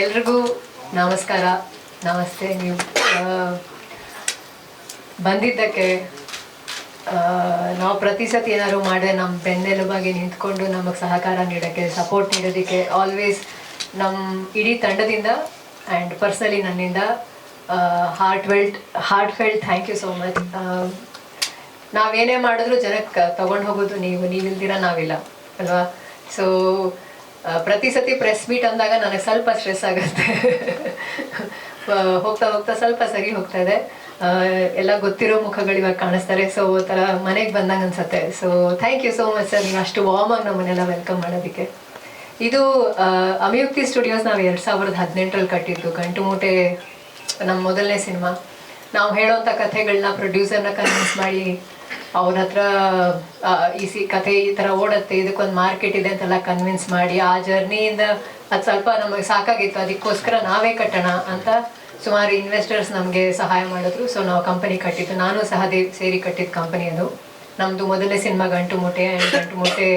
ಎಲ್ರಿಗೂ ನಮಸ್ಕಾರ. ನಮಸ್ತೆ. ನೀವು ಬಂದಿದ್ದಕ್ಕೆ ನಾವು ಪ್ರತಿ ಸತಿ ಏನಾದ್ರು ಮಾಡಿದ್ರೆ ನಮ್ಮ ಬೆನ್ನೆಲುಬಾಗಿ ನಿಂತ್ಕೊಂಡು ನಮಗೆ ಸಹಕಾರ ನೀಡೋಕ್ಕೆ ಸಪೋರ್ಟ್ ನೀಡೋದಕ್ಕೆ ಆಲ್ವೇಸ್ ನಮ್ಮ ಇಡೀ ತಂಡದಿಂದ ಆ್ಯಂಡ್ ಪರ್ಸನಲಿ ನನ್ನಿಂದ heartfelt heartfelt thank you so much ನಾವೇನೇ ಮಾಡಿದ್ರು ಜನಕ್ಕೆ ತೊಗೊಂಡು ಹೋಗೋದು ನೀವು, ನೀವಿಲ್ದಿರ ನಾವಿಲ್ಲ, ಅಲ್ವಾ? ಸೊ ಪ್ರತಿ ಸತಿ ಪ್ರೆಸ್ ಮೀಟ್ ಅಂದಾಗ ನನಗೆ ಸ್ವಲ್ಪ ಸ್ಟ್ರೆಸ್ ಆಗುತ್ತೆ. ಹೋಗ್ತಾ ಹೋಗ್ತಾ ಸ್ವಲ್ಪ ಸರಿ ಹೋಗ್ತಾ ಇದೆ. ಎಲ್ಲ ಗೊತ್ತಿರೋ ಮುಖಗಳು ಇವಾಗ ಕಾಣಿಸ್ತಾರೆ. ಸೊ ಥರ ಮನೆಗೆ ಬಂದಾಗ ಅನ್ಸುತ್ತೆ. So thank you so much sir ನೀವು ಅಷ್ಟು ವಾರ್ಮ್ ಆಗಿ ನಮ್ಮನ್ನೆಲ್ಲ ವೆಲ್ಕಮ್ ಮಾಡೋದಕ್ಕೆ. ಇದು ಅಮಿಯುಕ್ತಿ ಸ್ಟುಡಿಯೋಸ್ ನಾವು ಎರಡು ಸಾವಿರದ ಹದಿನೆಂಟರಲ್ಲಿ ಕಟ್ಟಿದ್ದು. ಗಂಟು ಮೂಟೆ ನಮ್ಮ ಮೊದಲನೇ ಸಿನಿಮಾ. ನಾವು ಹೇಳೋಂಥ ಕಥೆಗಳನ್ನ ಪ್ರೊಡ್ಯೂಸರ್ನ ಕನ್ವಿನ್ಸ್ ಮಾಡಿ ಅವ್ರ ಹತ್ರ ಈ ಸಿ, ಕಥೆ ಈ ಥರ ಓಡತ್ತೆ, ಇದಕ್ಕೊಂದು ಮಾರ್ಕೆಟ್ ಇದೆ ಅಂತೆಲ್ಲ ಕನ್ವಿನ್ಸ್ ಮಾಡಿ ಆ ಜರ್ನಿಯಿಂದ ಅದು ಸ್ವಲ್ಪ ನಮಗೆ ಸಾಕಾಗಿತ್ತು. ಅದಕ್ಕೋಸ್ಕರ ನಾವೇ ಕಟ್ಟೋಣ ಅಂತ ಸುಮಾರು ಇನ್ವೆಸ್ಟರ್ಸ್ ನಮಗೆ ಸಹಾಯ ಮಾಡಿದ್ರು. ಸೊ ನಾವು ಕಂಪನಿ ಕಟ್ಟಿದ್ದು. ನಾನು ಸಹ ಸೇರಿ ಕಟ್ಟಿದ ಕಂಪನಿ ಅದು. ನಮ್ಮದು ಮೊದಲನೇ ಸಿನಿಮಾ ಗಂಟು ಮೂಟೆ ಗಂಟು ಮೂಟೆ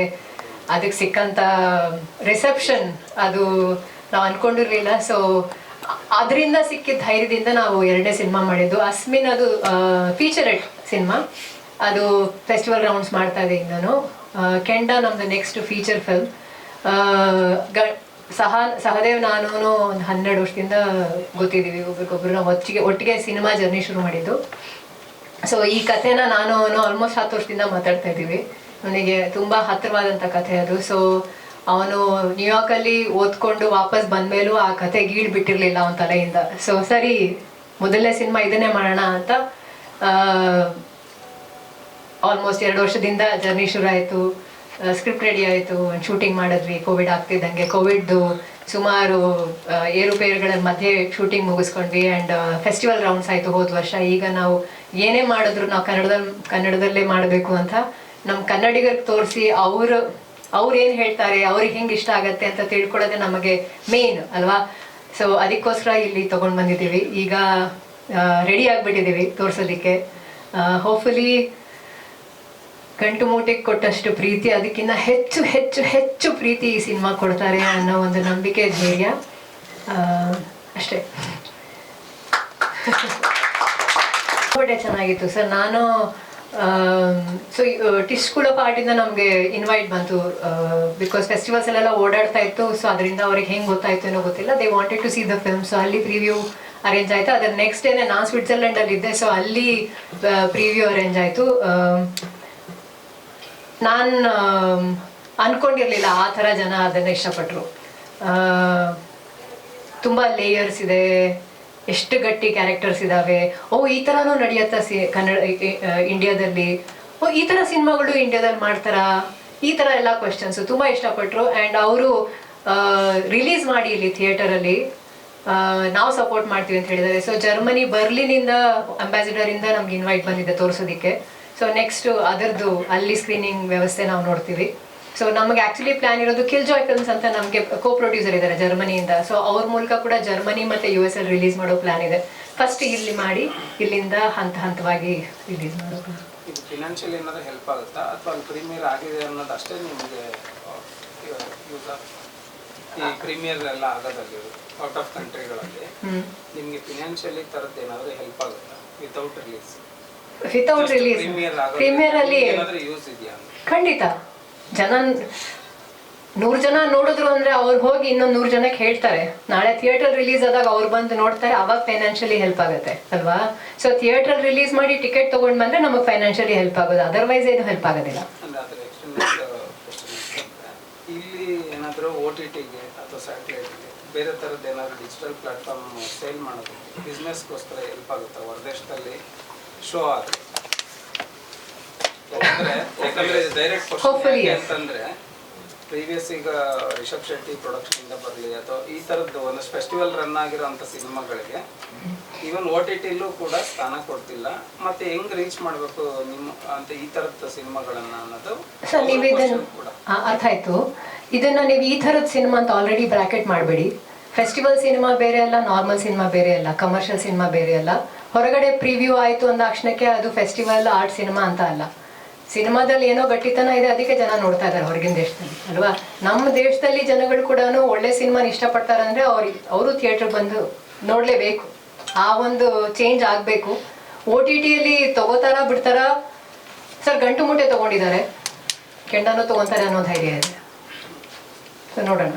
ಅದಕ್ಕೆ ಸಿಕ್ಕಂಥ ರಿಸೆಪ್ಷನ್ ಅದು ನಾವು ಅನ್ಕೊಂಡಿರ್ಲಿಲ್ಲ. ಸೊ ಅದರಿಂದ ಸಿಕ್ಕಿದ ಧೈರ್ಯದಿಂದ ನಾವು ಎರಡನೇ ಸಿನಿಮಾ ಮಾಡಿದ್ದು. ಅಸ್ಮಿನ್ ಅದು ಫೀಚರ್ ಸಿನಿಮಾ. ಅದು ಫೆಸ್ಟಿವಲ್ ರೌಂಡ್ಸ್ ಮಾಡ್ತಾ ಇದ್ದೀನಿ ನಾನು ಕೆಂಡ ನಮ್ದು ನೆಕ್ಸ್ಟ್ ಫೀಚರ್ ಫಿಲ್ಮ್ ಗ, ಸಹ, ಸಹದೇವ್ ನಾನು ಒಂದು ಹನ್ನೆರಡು ವರ್ಷದಿಂದ ಗೊತ್ತಿದ್ದೀವಿ ಒಬ್ರಿಗೊಬ್ರು ನಾವು ಒಟ್ಟಿಗೆ ಒಟ್ಟಿಗೆ ಸಿನಿಮಾ ಜರ್ನಿ ಶುರು ಮಾಡಿದ್ದು. ಸೊ ಈ ಕಥೆನ ನಾನು ಆಲ್ಮೋಸ್ಟ್ ಹತ್ತು ವರ್ಷದಿಂದ ಮಾತಾಡ್ತಾ ಇದ್ದೀವಿ. ನನಗೆ ತುಂಬ ಹತ್ತಿರವಾದಂಥ ಕಥೆ ಅದು. ಸೊ ಅವನು ನ್ಯೂಯಾರ್ಕಲ್ಲಿ ಓದ್ಕೊಂಡು ವಾಪಸ್ ಬಂದಮೇಲೂ ಆ ಕಥೆ ಗೀಳ್ ಬಿಟ್ಟಿರಲಿಲ್ಲ ಅವನ ತಲೆಯಿಂದ. ಸೊ ಸರಿ, ಮೊದಲನೇ ಸಿನಿಮಾ ಇದನ್ನೇ ಮಾಡೋಣ ಅಂತ ಆಲ್ಮೋಸ್ಟ್ ಎರಡು ವರ್ಷದಿಂದ ಜರ್ನಿ ಶುರು ಆಯಿತು ಸ್ಕ್ರಿಪ್ಟ್ ರೆಡಿ ಆಯಿತು. ಒಂದು ಶೂಟಿಂಗ್ ಮಾಡಿದ್ವಿ. ಕೋವಿಡ್ ಆಗ್ತಿದ್ದಂಗೆ. ಕೋವಿಡ್ದು ಸುಮಾರು ಏರುಪೇರುಗಳ ಮಧ್ಯೆ ಶೂಟಿಂಗ್ ಮುಗಿಸ್ಕೊಂಡ್ವಿ. ಆ್ಯಂಡ್ ಫೆಸ್ಟಿವಲ್ ರೌಂಡ್ಸ್ ಆಯಿತು ಹೋದ ವರ್ಷ. ಈಗ ನಾವು ಏನೇ ಮಾಡಿದ್ರು ನಾವು ಕನ್ನಡದಲ್ಲಿ ಕನ್ನಡದಲ್ಲೇ ಮಾಡಬೇಕು ಅಂತ ನಮ್ಮ ಕನ್ನಡಿಗರಿಗೆ ತೋರಿಸಿ ಅವರು, ಅವ್ರು ಏನು ಹೇಳ್ತಾರೆ, ಅವ್ರಿಗೆ ಹೆಂಗೆ ಇಷ್ಟ ಆಗತ್ತೆ ಅಂತ ತಿಳ್ಕೊಳ್ಳೋದೇ ನಮಗೆ ಮೇನ್ ಅಲ್ವಾ? ಸೊ ಅದಕ್ಕೋಸ್ಕರ ಇಲ್ಲಿ ತೊಗೊಂಡು ಬಂದಿದ್ದೀವಿ. ಈಗ ರೆಡಿ ಆಗಿಬಿಟ್ಟಿದ್ದೀವಿ ತೋರಿಸೋದಕ್ಕೆ. ಹೋಪ್ಫುಲಿ ಗಂಟು ಮೂಟೆಗೆ ಕೊಟ್ಟಷ್ಟು ಪ್ರೀತಿ ಅದಕ್ಕಿಂತ ಹೆಚ್ಚು ಹೆಚ್ಚು ಹೆಚ್ಚು ಪ್ರೀತಿ ಈ ಸಿನಿಮಾ ಕೊಡ್ತಾರೆ ಅನ್ನೋ ಒಂದು ನಂಬಿಕೆ ಧೈರ್ಯ. ಅಷ್ಟೇ. ಚೆನ್ನಾಗಿತ್ತು ಸರ್. ನಾನು ಸೊ ಟಿಶ್ ಕೂಡ ಪಾರ್ಟಿಂದ ನಮಗೆ ಇನ್ವೈಟ್ ಬಂತು. ಬಿಕಾಸ್ ಫೆಸ್ಟಿವಲ್ಸ್ ಅಲ್ಲೆಲ್ಲ ಓಡಾಡ್ತಾ ಇತ್ತು. ಸೊ ಅದರಿಂದ ಅವ್ರಿಗೆ ಹೆಂಗೆ ಗೊತ್ತಾಯ್ತು ಏನೋ ಗೊತ್ತಿಲ್ಲ. They wanted to see the film so ಅಲ್ಲಿ ಪ್ರಿವ್ಯೂ ಅರೇಂಜ್ ಆಯಿತು. ಅದರ ನೆಕ್ಸ್ಟ್ ಡೇನೆ ನಾನು ಸ್ವಿಟ್ಜರ್ಲೆಂಡಲ್ಲಿ ಇದ್ದೆ ಸೊ ಅಲ್ಲಿ ಪ್ರಿವ್ಯೂ ಅರೇಂಜ್ ಆಯಿತು. ನಾನು ಅನ್ಕೊಂಡಿರ್ಲಿಲ್ಲ ಆ ಥರ ಜನ ಅದನ್ನು ಇಷ್ಟಪಟ್ಟರು ತುಂಬ ಲೇಯರ್ಸ್ ಇದೆ, ಎಷ್ಟು ಗಟ್ಟಿ ಕ್ಯಾರೆಕ್ಟರ್ಸ್ ಇದ್ದಾವೆ ಓ, ಈ ಥರನೂ ನಡೆಯುತ್ತಾ ಸಿ, ಕನ್ನಡ ಇಂಡಿಯಾದಲ್ಲಿ ಓ, ಈ ಥರ ಸಿನಿಮಾಗಳು ಇಂಡಿಯಾದಲ್ಲಿ ಮಾಡ್ತಾರಾ? ಈ ಥರ ಎಲ್ಲ ಕ್ವೆಶನ್ಸು ತುಂಬ ಇಷ್ಟಪಟ್ಟರು ಆ್ಯಂಡ್ ಅವರು ರಿಲೀಸ್ ಮಾಡಿ ಇಲ್ಲಿ ಥಿಯೇಟರಲ್ಲಿ ನಾವು ಸಪೋರ್ಟ್ ಮಾಡ್ತೀವಿ ಅಂತ ಹೇಳಿದ್ದಾರೆ. ಸೊ ಜರ್ಮನಿ ಬರ್ಲಿನಿಂದ ಅಂಬಾಸಿಡರಿಂದ ನಮ್ಗೆ ಇನ್ವೈಟ್ ಬಂದಿದೆ ತೋರಿಸೋದಕ್ಕೆ. ಸೊ ನೆಕ್ಸ್ಟ್ ಅದರದ್ದು ಅಲ್ಲಿ ಸ್ಕ್ರೀನಿಂಗ್ ವ್ಯವಸ್ಥೆ ನಾವು ನೋಡ್ತೀವಿ. ಸೊ ನಮಗೆ ಆಕ್ಚುಲಿ ಪ್ಲಾನ್ ಇರೋದು ಕಿಲ್ ಜಾಯ್ ಫಿಲ್ಮ್ಸ್ ಅಂತ ನಮಗೆ ಕೋ ಪ್ರೊಡ್ಯೂಸರ್ ಇದ್ದಾರೆ ಜರ್ಮನಿಯಿಂದ ಸೊ ಅವ್ರ ಮೂಲಕ ಕೂಡ ಜರ್ಮನಿ ಮತ್ತು ಯು ಎಸ್ ಅಲ್ಲಿ ರಿಲೀಸ್ ಮಾಡೋ ಪ್ಲಾನ್ ಇದೆ. ಫಸ್ಟ್ ಇಲ್ಲಿ ಮಾಡಿ ಇಲ್ಲಿಂದ ಹಂತ ಹಂತವಾಗಿ ರಿಲೀಸ್ ಮಾಡೋ plan. ಇದು ಫಿನಾನ್ಷಿಯಲ್ ಏನಾದರೂ ಹೆಲ್ಪ್ ಆಗುತ್ತಾ? ಅಥವಾ ಪ್ರೀಮಿಯರ್ ಆಗಿದೆ ಅನ್ನೋದು ಅಷ್ಟೇ ನಿಮಗೆ ಯೂಸ್ ಈ ಪ್ರೀಮಿಯರ್ ಎಲ್ಲ ಆಗೋದಲ್ಲಿ ಔಟ್ ಆಫ್ ಕಂಟ್ರಿಗಳಲ್ಲಿ ನಿಮಗೆ ಫಿನಾನ್ಷಿಯಲಿ ಥರದ್ದು ಏನಾದರೂ ಹೆಲ್ಪ್ ಆಗುತ್ತಾ without release without release premiere ಅಲ್ಲಿ ಖಂಡಿತ. ಜನ ನೂರು ಜನ ನೋಡಿದ್ರು ಅಂದ್ರೆ ಅವ್ರು ಹೋಗಿ ಇನ್ನೊಂದು ನೂರು ಜನಕ್ಕೆ ಹೇಳ್ತಾರೆ. ನಾಳೆ ಥಿಯೇಟರ್ ರಿಲೀಸ್ ಆದಾಗ ಅವ್ರು ಬಂದು ನೋಡ್ತಾರೆ ಅವಾಗ ಫೈನಾನ್ಷಿಯಲಿ ಹೆಲ್ಪ್ ಆಗುತ್ತೆ ಅಲ್ವಾ? ಸೊ ಥಿಯೇಟರ್ ರಿಲೀಸ್ ಮಾಡಿ ಟಿಕೆಟ್ ತಗೊಂಡ್ ಬಂದ್ರೆ ನಮಗೆ ಫೈನಾನ್ಷಿಯಲಿ ಹೆಲ್ಪ್ ಆಗೋದು ಅದರ್ವೈಸ್ ಏನು ಹೆಲ್ಪ್ ಆಗೋದಿಲ್ಲ. ಇಲ್ಲಿ ಏನಾದರೂ ಓ ಟಿ ಟಿಗೆ ಅಥವಾ ಸ್ಯಾಟಲೈಟ್ಗೆ ಬೇರೆ ಥರದ್ದು ಏನಾದರೂ ಡಿಜಿಟಲ್ ಪ್ಲಾಟ್ಫಾರ್ಮ್ ಸೇಲ್ ಮಾಡೋದಕ್ಕೆ ಬಿಸ್ನೆಸ್ಗೋಸ್ಕರ ಹೆಲ್ಪ್ ಆಗುತ್ತೆ? ಹೊರದೇಶದಲ್ಲಿ ಶೋ ಆದರೆ ಯಾಕಂದ್ರೆ ಡೈರೆಕ್ಟ್ Hopefully, yes. ಅಂತಂದ್ರೆ ಪ್ರೀವಿಯಸ್ ಈಗ ರಿಷಬ್ ಶೆಟ್ಟಿ ಪ್ರೊಡಕ್ಷನ್ ಇಂದ ಬರಲಿ ಅಥವಾ ಈ ಥರದ್ದು ಒಂದು ಫೆಸ್ಟಿವಲ್ ರನ್ ಆಗಿರೋಂಥ ಸಿನಿಮಾಗಳಿಗೆ ಈವನ್ ಓ ಟಿ ಟಿಲೂ ಕೂಡ ಸ್ಥಾನ ಕೊಡ್ತಿಲ್ಲ. ಮತ್ತೆ ಹೆಂಗ್ ರೀಚ್ ಮಾಡಬೇಕು ನಿಮ್ಮ ಅಂತ ಈ ತರದ ಸಿನಿಮಾಗಳನ್ನ ಅನ್ನೋದು ಸರ್ ನೀವು ಅವ್ರ ಇದನ್ನ question ಕೂಡ. ಆ, ಅರ್ಥ ಆಯ್ತು ಇದನ್ನ ನೀವು ಈ ಥರದ ಸಿನಿಮಾ ಅಂತ ಆಲ್ರೆಡಿ ಬ್ರಾಕೆಟ್ ಮಾಡಬೇಡಿ. ಫೆಸ್ಟಿವಲ್ ಸಿನಿಮಾ ಬೇರೆ ಅಲ್ಲ ನಾರ್ಮಲ್ ಸಿನಿಮಾ ಬೇರೆ ಅಲ್ಲ ಕಮರ್ಷಿಯಲ್ ಸಿನಿಮಾ ಬೇರೆ ಅಲ್ಲ. ಹೊರಗಡೆ ಪ್ರಿವ್ಯೂ ಆಯಿತು ಅಂದ ತಕ್ಷಣಕ್ಕೆ ಅದು ಫೆಸ್ಟಿವಲ್, ಆರ್ಟ್, ಸಿನಿಮಾ ಅಂತ ಅಲ್ಲ. ಸಿನಿಮಾದಲ್ಲಿ ಏನೋ ಗಟ್ಟಿತನ ಇದೆ, ಅದಕ್ಕೆ ಜನ ನೋಡ್ತಾ ಇದ್ದಾರೆ ಹೊರಗಿನ ದೇಶದಲ್ಲಿ, ಅಲ್ವಾ? ನಮ್ಮ ದೇಶದಲ್ಲಿ ಜನಗಳು ಕೂಡ ಒಳ್ಳೆ ಸಿನಿಮಾನ ಇಷ್ಟಪಡ್ತಾರೆ ಅಂದರೆ ಅವ್ರಿಗೆ ಅವರು ಥಿಯೇಟ್ರ್ ಬಂದು ನೋಡಲೇಬೇಕು. ಆ ಒಂದು ಚೇಂಜ್ ಆಗಬೇಕು. ಓ ಟಿ ಟಿಯಲ್ಲಿ ತಗೋತಾರ ಬಿಡ್ತಾರ? ಸರ್, ಗಂಟು ಮುಟ್ಟೆ ತಗೊಂಡಿದ್ದಾರೆ. ಕೆಂಡನೂ ತಗೊಂತಾರೆ ಅನ್ನೋ ಧೈರ್ಯ ಇದೆ. ನೋಡೋಣ.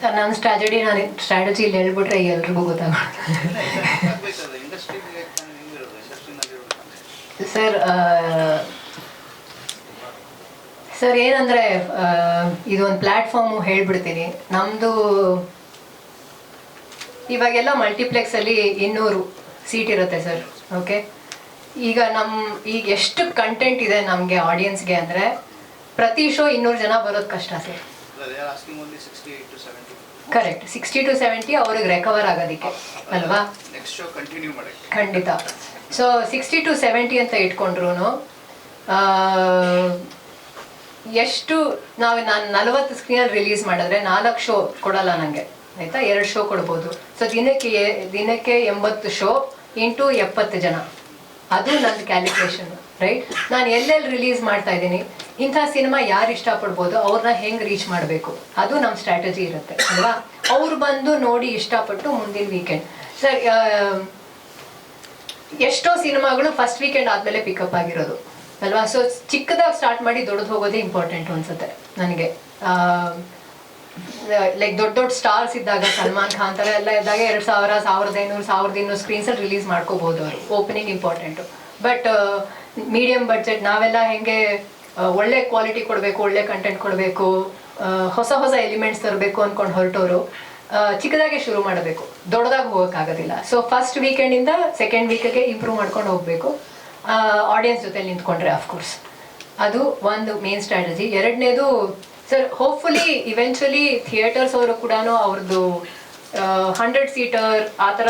ಸರ್, ನನ್ನ ಸ್ಟ್ರಾಟಜಿ ನಾನು ಸ್ಟ್ರಾಟಜಿ ಇಲ್ಲಿ ಹೇಳ್ಬಿಟ್ರೆ ಎಲ್ರಿಗೂ ಗೊತ್ತಾಗುತ್ತೆ ಸರ್ ಸರ್, ಏನಂದರೆ ಇದೊಂದು ಪ್ಲ್ಯಾಟ್ಫಾರ್ಮು ಹೇಳ್ಬಿಡ್ತೀನಿ. ನಮ್ಮದು ಇವಾಗೆಲ್ಲ ಮಲ್ಟಿಪ್ಲೆಕ್ಸಲ್ಲಿ ಇನ್ನೂರು ಸೀಟ್ ಇರುತ್ತೆ ಸರ್ ಓಕೆ ಈಗ ನಮ್ಮ ಈಗ ಎಷ್ಟು ಕಂಟೆಂಟ್ ಇದೆ ನಮಗೆ ಆಡಿಯನ್ಸ್ಗೆ ಅಂದರೆ, ಪ್ರತಿ ಶೋ ಇನ್ನೂರು ಜನ ಬರೋದು ಕಷ್ಟ sir. They are asking only sixty eight to seventy correct sixty to seventy ಅವ್ರಿಗೆ ರೆಕವರ್ ಆಗೋದಕ್ಕೆ ಅಲ್ವಾ? ನೆಕ್ಸ್ಟ್ ಶೋ ಕಂಟಿನ್ಯೂ ಮಾಡಕ್ಕೆ. ಖಂಡಿತ. ಸೊ ಸಿಕ್ಸ್ಟಿ ಟು ಸೆವೆಂಟಿ ಅಂತ ಇಟ್ಕೊಂಡ್ರು ಎಷ್ಟು ನಾವು ನಾನು ನಲವತ್ತು ಸ್ಕ್ರೀನಲ್ಲಿ ರಿಲೀಸ್ ಮಾಡಿದ್ರೆ ನಾಲ್ಕು ಶೋ ಕೊಡಲ್ಲ ನನಗೆ ಆಯ್ತಾ? ಎರಡು ಶೋ ಕೊಡ್ಬೋದು. ಸೊ ದಿನಕ್ಕೆ ದಿನಕ್ಕೆ ಎಂಬತ್ತು ಶೋ ಇಂಟು ಎಪ್ಪತ್ತು ಜನ. ಅದು ನನ್ನ ಕ್ಯಾಲ್ಕುಲೇಷನ್ ರೈಟ್ ನಾನು ಎಲ್ಲೆಲ್ಲಿ ರಿಲೀಸ್ ಮಾಡ್ತಾ ಇದ್ದೀನಿ? ಇಂಥ ಸಿನಿಮಾ ಯಾರು ಇಷ್ಟಪಡ್ಬೋದು, ಅವ್ರನ್ನ ಹೆಂಗೆ ರೀಚ್ ಮಾಡಬೇಕು? ಅದು ನಮ್ಮ ಸ್ಟ್ರಾಟಜಿ ಇರುತ್ತೆ, ಅಲ್ವಾ? ಅವ್ರು ಬಂದು ನೋಡಿ ಇಷ್ಟಪಟ್ಟು ಮುಂದಿನ ವೀಕೆಂಡ್ ಸರ್ ಎಷ್ಟೋ ಸಿನಿಮಾಗಳು ಫಸ್ಟ್ ವೀಕೆಂಡ್ ಆದಮೇಲೆ ಪಿಕಪ್ ಆಗಿರೋದು, ಅಲ್ವಾ? ಸೊ ಚಿಕ್ಕದಾಗಿ ಸ್ಟಾರ್ಟ್ ಮಾಡಿ ದೊಡ್ಡದು ಹೋಗೋದೇ ಇಂಪಾರ್ಟೆಂಟ್ ಅನ್ಸುತ್ತೆ ನನಗೆ. ಲೈಕ್ ದೊಡ್ಡ ದೊಡ್ಡ ಸ್ಟಾರ್ಸ್ ಇದ್ದಾಗ, ಸಲ್ಮಾನ್ ಖಾನ್ ಥರ ಎಲ್ಲ ಇದ್ದಾಗ ಎರಡು ಸಾವಿರ, ಸಾವಿರದ ಐನೂರು, ಸಾವಿರದ ಇನ್ನೂರು ಸ್ಕ್ರೀನ್ಸಲ್ಲಿ ರಿಲೀಸ್ ಮಾಡ್ಕೋಬೋದು ಅವರು opening important but medium budget ನಾವೆಲ್ಲ ಹೆಂಗೆ ಒಳ್ಳೆ ಕ್ವಾಲಿಟಿ ಕೊಡಬೇಕು, ಒಳ್ಳೆ ಕಂಟೆಂಟ್ ಕೊಡಬೇಕು ಹೊಸ ಹೊಸ ಎಲಿಮೆಂಟ್ಸ್ ತರಬೇಕು ಅಂದ್ಕೊಂಡು ಹೊರಟೋರು ಚಿಕ್ಕದಾಗೆ ಶುರು ಮಾಡಬೇಕು. ದೊಡ್ಡದಾಗಿ ಹೋಗೋಕ್ಕಾಗೋದಿಲ್ಲ. ಸೊ ಫಸ್ಟ್ ವೀಕೆಂಡಿಂದ ಸೆಕೆಂಡ್ ವೀಕಿಗೆ ಇಂಪ್ರೂವ್ ಮಾಡ್ಕೊಂಡು ಹೋಗಬೇಕು. ಆಡಿಯನ್ಸ್ ಜೊತೆ ನಿಂತ್ಕೊಂಡ್ರೆ ಆಫ್ಕೋರ್ಸ್ ಅದು ಒಂದು ಮೇನ್ ಸ್ಟ್ರಾಟಜಿ ಎರಡನೇದು ಸರ್ ಹೋಪ್ಫುಲಿ ಇವೆಂಚುಲಿ ಥಿಯೇಟರ್ಸ್ ಅವರು ಕೂಡ ಅವ್ರದ್ದು ಹಂಡ್ರೆಡ್ ಸೀಟರ್ ಆ ಥರ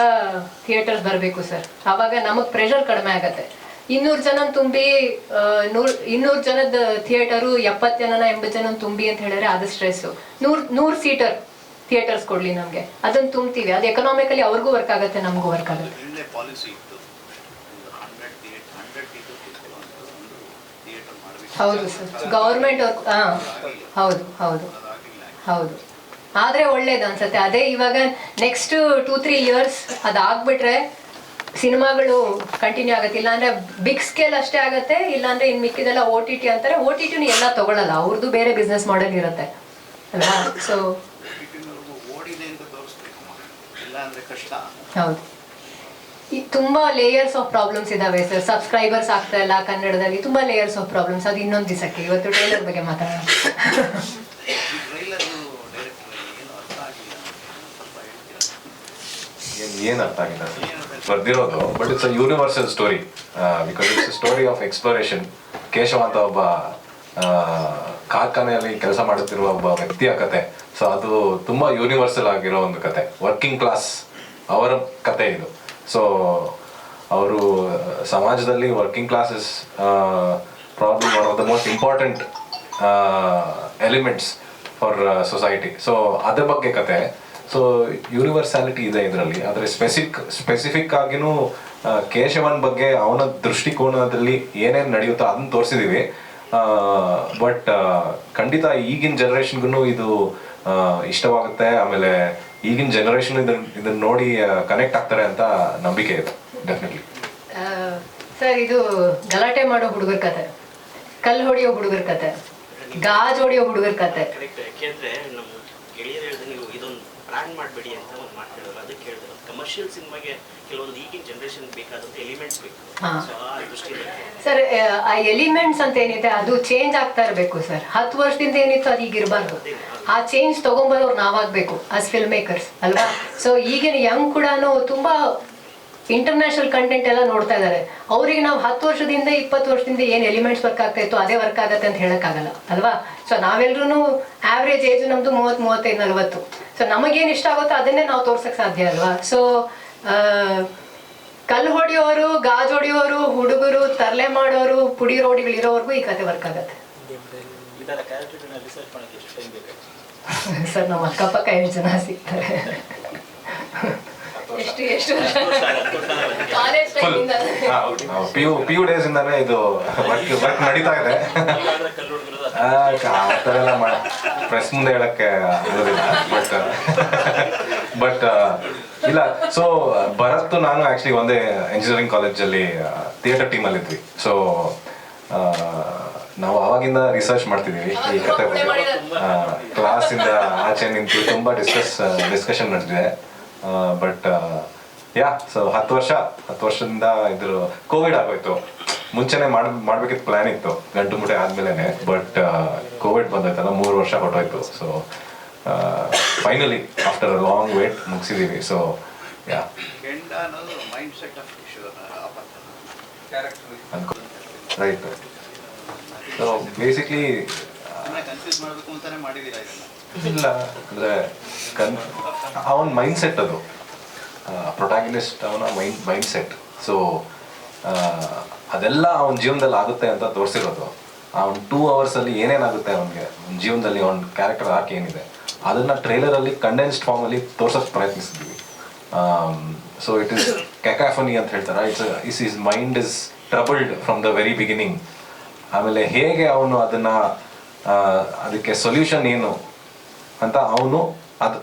ಥಿಯೇಟರ್ಸ್ ಬರಬೇಕು ಸರ್ ಆವಾಗ ನಮಗೆ ಪ್ರೆಷರ್ ಕಡಿಮೆ ಆಗತ್ತೆ. ಇನ್ನೂರು ಜನ ತುಂಬಿ ನೂರ್ ಇನ್ನೂರು ಜನದ ಥಿಯೇಟರು ಎಪ್ಪತ್ತು ಜನನ ಎಂಬತ್ತು ಜನ ತುಂಬಿ ಅಂತ ಹೇಳಿದ್ರೆ ಅದು ಸ್ಟ್ರೆಸ್ ನೂರ್ ನೂರ್ ಸೀಟರ್ ಥಿಯೇಟರ್ಸ್ ಕೊಡ್ಲಿ ನಮಗೆ. ಅದನ್ನ ತುಂಬ್ತೀವಿ. ಅದು ಎಕನಾಮಿಕಲಿ ಅವ್ರಿಗೂ ವರ್ಕ್ ಆಗುತ್ತೆ ನಮಗೂ ವರ್ಕ್ ಆಗುತ್ತೆ. ಹಿಂದೆ ಸರ್ ಗೌರ್ಮೆಂಟ್ ಹಾಂ ಹೌದು ಹೌದು. ಹೌದು. ಆದ್ರೆ ಒಳ್ಳೇದು ಅನ್ಸುತ್ತೆ. ಅದೇ ಇವಾಗ ನೆಕ್ಸ್ಟ್ ಟೂ ತ್ರೀ ಇಯರ್ಸ್ ಅದಾಗ್ಬಿಟ್ರೆ ಸಿನಿಮಾಗಳು ಕಂಟಿನ್ಯೂ ಆಗುತ್ತೆ ಇಲ್ಲಾಂದ್ರೆ ಬಿಗ್ ಸ್ಕೇಲ್ ಅಷ್ಟೇ ಆಗುತ್ತೆ ಇಲ್ಲಾಂದ್ರೆ ಇನ್ ಮಿಕ್ಕಿದೆಲ್ಲ ಓ ಟಿ ಟಿ ಅಂತಾರೆ. ಓ ಟಿ ಟಿನೂ ಎಲ್ಲ ತಗೊಳ್ಳಲ್ಲ ಅವ್ರದ್ದು ಬೇರೆ ಬಿಸ್ನೆಸ್ ಮಾಡೆಲ್ ಇರುತ್ತೆ. ಅಲ್ವಾ? ಸೊ ಟಿಟಿನವ್ರಿಗೂ ಓಡಿದೆ ಅಂತ ತೋರಿಸ್ಬೇಕು ಇಲ್ಲ ಅಂದರೆ ಕಷ್ಟ ಹೌದು. ಈ ತುಂಬ ಲೇಯರ್ಸ್ ಆಫ್ ಪ್ರಾಬ್ಲಮ್ಸ್ ಇದಾವೆ ಸರ್ ಸಬ್ಸ್ಕ್ರೈಬರ್ಸ್ ಆಗ್ತಾ ಇಲ್ಲ ಕನ್ನಡದಲ್ಲಿ. ತುಂಬಾ ಲೇಯರ್ಸ್ ಆಫ್ ಪ್ರಾಬ್ಲಮ್ಸ್ ಅದು ಇನ್ನೊಂದು ದಿವಸಕ್ಕೆ ಇವತ್ತು ಟ್ರೈಲರ್ ಬಗ್ಗೆ ಮಾತಾಡೋಣ. ಈ ಟ್ರೈಲರು ಡೈರೆಕ್ಟರ್ ಏನು ಅರ್ಥ ಆಗಿಲ್ಲ? ಬರ್ದಿರೋದು but it's a universal story because it's story of exploration Keshava ಅಂತ ಒಬ್ಬ ಕಾರ್ಖಾನೆಯಲ್ಲಿ ಕೆಲಸ ಮಾಡುತ್ತಿರುವ ಒಬ್ಬ ವ್ಯಕ್ತಿಯ ಕತೆ. ಸೊ ಅದು ತುಂಬಾ ಯೂನಿವರ್ಸಲ್ ಆಗಿರೋ ಒಂದು ಕತೆ ವರ್ಕಿಂಗ್ ಕ್ಲಾಸ್ ಅವರ ಕತೆ ಇದು. ಸೊ ಅವರು, ಸಮಾಜದಲ್ಲಿ working classes problem one of the most important elements for society so ಅದ್ರ ಬಗ್ಗೆ ಕತೆ ಸೊ ಯೂನಿವರ್ಸಾಲಿಟಿ ಇದೆ ಇದರಲ್ಲಿ. ಆದರೆ ಸ್ಪೆಸಿಫಿಕ್ ಸ್ಪೆಸಿಫಿಕ್ ಆಗಿನೂ ಕೇಶವನ್ ಬಗ್ಗೆ ಅವನ ದೃಷ್ಟಿಕೋನದಲ್ಲಿ ಏನೇನು ನಡೆಯುತ್ತೋ ಅದನ್ನ ತೋರಿಸಿದೀವಿ. ಬಟ್ ಖಂಡಿತ ಈಗಿನ ಜನ್ರೇಷನ್ಗೂ ಇದು ಇಷ್ಟವಾಗುತ್ತೆ. ಆಮೇಲೆ ಈಗಿನ ಜನರೇಷನ್ ಇದನ್ನ ಇದನ್ನ ನೋಡಿ ಕನೆಕ್ಟ್ ಆಗ್ತಾರೆ ಅಂತ ನಂಬಿಕೆ ಇದೆ ಡೆಫಿನೆಟ್ಲಿ ಸರ್ ಇದು ಗಲಾಟೆ ಮಾಡೋ ಹುಡುಗರ ಕತೆ. ಕಲ್ಲು ಹೊಡೆಯೋ ಹುಡುಗರ ಕತೆ. ಗಾಜ್ ಹೊಡೆಯೋ ಹುಡುಗರ ಕತೆ. ಬ್ರ್ಯಾಂಡ್ ಮಾಡಬೇಡಿ ಅಂತ ಒಂದು ಮಾತು ಹೇಳಿದ್ರು ಅದಕ್ಕೆ ಹೇಳಿದ್ರು ಕಮರ್ಷಿಯಲ್ ಸಿನಿಮಾಗೆ ಕೆಲವೊಂದು ಈಗಿನ ಜನರೇಷನ್ ಬೇಕಾದಂತ ಎಲಿಮೆಂಟ್ಸ್ ಬೇಕು. ಸೊ ಆ ದೃಷ್ಟಿಯಿಂದ ಸರ್ ಆ ಎಲಿಮೆಂಟ್ಸ್ ಅಂತ ಏನಿದೆ ಅದು ಚೇಂಜ್ ಆಗ್ತಾ ಇರಬೇಕು ಸರ್. ಹತ್ತು ವರ್ಷದಿಂದ ಏನಿತ್ತು ಅದು ಈಗ ಇರಬಾರ್ದು. ಆ ಚೇಂಜ್ ತಗೊಂಬರೋರು ನಾವಾಗಬೇಕು ಆಸ್ ಫಿಲ್ಮ್ ಮೇಕರ್ಸ್ ಅಲ್ವಾ? ಸೊ ಈಗಿನ ಯಂಗ್ ಕೂಡ ತುಂಬಾ ಇಂಟರ್ನ್ಯಾಷನಲ್ ಕಂಟೆಂಟ್ ಎಲ್ಲ ನೋಡ್ತಾ ಇದ್ದಾರೆ. ಅವ್ರಿಗೆ ನಾವು ಹತ್ತು ವರ್ಷದಿಂದ, ಇಪ್ಪತ್ತು ವರ್ಷದಿಂದ ಏನು ಎಲಿಮೆಂಟ್ಸ್ ವರ್ಕ್ ಆಗ್ತಾ ಇತ್ತು, ಅದೇ ವರ್ಕ್ ಆಗತ್ತೆ ಅಂತ ಹೇಳೋಕ್ಕಾಗಲ್ಲ, ಅಲ್ವಾ? ಸೊ ನಾವೆಲ್ಲರೂ ಆವ್ರೇಜ್ ಏಜ್ ನಮ್ದು ಮೂವತ್ತು, ಮೂವತ್ತೈದು, ನಲ್ವತ್ತು. ಸೊ ನಮಗೇನು ಇಷ್ಟ ಆಗುತ್ತೋ ಅದನ್ನೇ ನಾವು ತೋರ್ಸಕ್ ಸಾಧ್ಯ ಅಲ್ವಾ? ಸೊ ಕಲ್ಲು ಹೊಡೆಯೋರು, ಗಾಜ್ ಹೊಡೆಯೋರು, ಹುಡುಗರು, ತರಲೆ ಮಾಡೋರು, ಪುಡಿ ರೋಡಿಗಳು ಈ ಕತೆ ವರ್ಕ್ ಆಗತ್ತೆ. ಸರ್, ನಮ್ಮ ಅಕ್ಕಪಕ್ಕ ಎಷ್ಟು ಜನ ಸಿಗ್ತಾರೆ. ಎಷ್ಟು ಎಷ್ಟು college ಟೈಮಿಂದ P U P U days ಇಂದಾನೆ ಇದು ವರ್ಕ್ ವರ್ಕ್ ನಡೀತಾ ಇದೆ. ಆ, ಥರ ಎಲ್ಲ ಮಾಡಿ ಪ್ರೆಸ್ ಮುಂದೆ ಹೇಳಕ್ಕೆ ಆಗೋದಿಲ್ಲ ಬಟ್ ಬಟ್ ಇಲ್ಲ ಸೊ ಭರತ್ ನಾನು ಆಕ್ಚುಲಿ ಒಂದೇ ಇಂಜಿನಿಯರಿಂಗ್ ಕಾಲೇಜಲ್ಲಿ ಥಿಯೇಟರ್ ಟೀಮಲ್ಲಿ ಇದ್ವಿ. ಸೊ ನಾವು ಅವಾಗಿಂದ ರಿಸರ್ಚ್ ಮಾಡ್ತಿದೀವಿ ಈ ಕತೆ ಬಗ್ಗೆ. ಕ್ಲಾಸ್ ಇಂದ ಆಚೆ ನಿಂತು ತುಂಬಾ ಡಿಸ್ಕಸ್ ಡಿಸ್ಕಷನ್ ನಡೆದಿದೆ. ಬಟ್ ಯಾ ಸೊ ಹತ್ತು ವರ್ಷ ಹತ್ತು ವರ್ಷದಿಂದ ಇದ್ರ ಕೋವಿಡ್ ಆಗೋಯ್ತು. ಮುಂಚೆನೆ ಮಾಡ್ ಮಾಡ್ಬೇಕಿತ್ತು ಪ್ಲಾನ್ ಇತ್ತು ಗಂಟು ಮುಟೆ ಆದ್ಮೇಲೆ ಬಟ್ ಕೋವಿಡ್ ಬಂದೈತಲ್ಲ ಮೂರು ವರ್ಷ ಹೊಟ್ಟೋಯ್ತು so finally after a long wait ಮುಗಿಸಿದೀವಿ. So yeah right so basically confuse ಮಾಡಬೇಕು ಅಂತಾನೆ ಮಾಡಿದ್ದೀರಾ ಇದನ್ನ? ಇಲ್ಲ, ಅಂದ್ರೆ ಕನ್, ಅವನ ಮೈಂಡ್ ಸೆಟ್ ಅದು ಪ್ರೊಟಾಗಿನಿಸ್ಟ್ ಅವನ ಮೈಂಡ್ ಮೈಂಡ್ ಸೆಟ್ ಸೊ ಅದೆಲ್ಲ ಅವನ ಜೀವನದಲ್ಲಿ ಆಗುತ್ತೆ ಅಂತ ತೋರಿಸಿರೋದು. ಅವ್ನು ಟೂ ಅವರ್ಸಲ್ಲಿ ಏನೇನಾಗುತ್ತೆ ಅವನಿಗೆ? ಜೀವನದಲ್ಲಿ ಅವ್ನ ಕ್ಯಾರೆಕ್ಟರ್ ಆರ್ಕ್ ಏನಿದೆ? ಅದನ್ನ ಟ್ರೈಲರಲ್ಲಿ ಕಂಡೆನ್ಸ್ಡ್ ಫಾರ್ಮಲ್ಲಿ ತೋರ್ಸೋಕೆ ಪ್ರಯತ್ನಿಸಿದ್ವಿ. ಸೊ ಇಟ್ ಇಸ್ ಕೆಕಾಫನಿ ಅಂತ ಹೇಳ್ತಾರೆ. It's is is mind is troubled from the very beginning ಆಮೇಲೆ ಹೇಗೆ ಅವನು ಅದನ್ನ ಅದಕ್ಕೆ ಸೊಲ್ಯೂಷನ್ ಏನು ಅಂತ ಅವನು ಅದು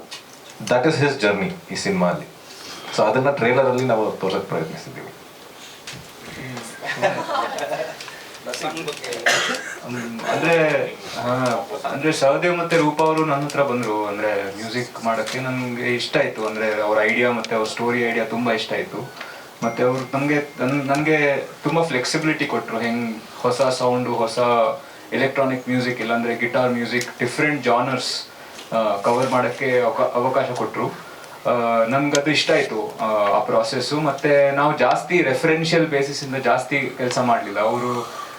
ದಟ್ ಇಸ್ ಹಿಸ್ ಜರ್ನಿ ಈ ಸಿನಿಮಾ ಅಲ್ಲಿ ಸೊ ಅದನ್ನ ಟ್ರೇಲರ್ ಅಲ್ಲಿ ನಾವು ತೋರ್ಸಕ್ ಪ್ರಯತ್ನಿಸಿದ್ದೀವಿ. ಅಂದ್ರೆ ಅಂದ್ರೆ ಸಹದೇವ್ ಮತ್ತೆ ರೂಪ ಅವರು ನನ್ನ ಹತ್ರ ಬಂದ್ರು. ಅಂದ್ರೆ ಮ್ಯೂಸಿಕ್ ಮಾಡಕ್ಕೆ ನನ್ಗೆ ಇಷ್ಟ ಆಯ್ತು. ಅಂದ್ರೆ ಅವ್ರ ಐಡಿಯಾ ಮತ್ತೆ ಅವ್ರ ಸ್ಟೋರಿ ಐಡಿಯಾ ತುಂಬಾ ಇಷ್ಟ ಆಯ್ತು. ಮತ್ತೆ ಅವ್ರು ನಮ್ಗೆ, ನನ್- ನನ್ಗೆ ತುಂಬಾ ಫ್ಲೆಕ್ಸಿಬಿಲಿಟಿ ಕೊಟ್ರು. ಹೆಂಗ್ ಹೊಸ ಸೌಂಡು ಹೊಸ ಎಲೆಕ್ಟ್ರಾನಿಕ್ ಮ್ಯೂಸಿಕ್ ಇಲ್ಲಾಂದ್ರೆ guitar music different genres cover ಮಾಡಕ್ಕೆ ಅವಕ- ಅವಕಾಶ ಕೊಟ್ಟರು ನಮ್ಗದು ಇಷ್ಟ ಆಯ್ತು ಆ, ಪ್ರಾಸೆಸ್ಸು ಮತ್ತೆ ನಾವು ಜಾಸ್ತಿ ರೆಫರೆನ್ಷಿಯಲ್ ಬೇಸಿಸ್ ಇಂದ ಜಾಸ್ತಿ ಕೆಲಸ ಮಾಡಲಿಲ್ಲ. ಅವರು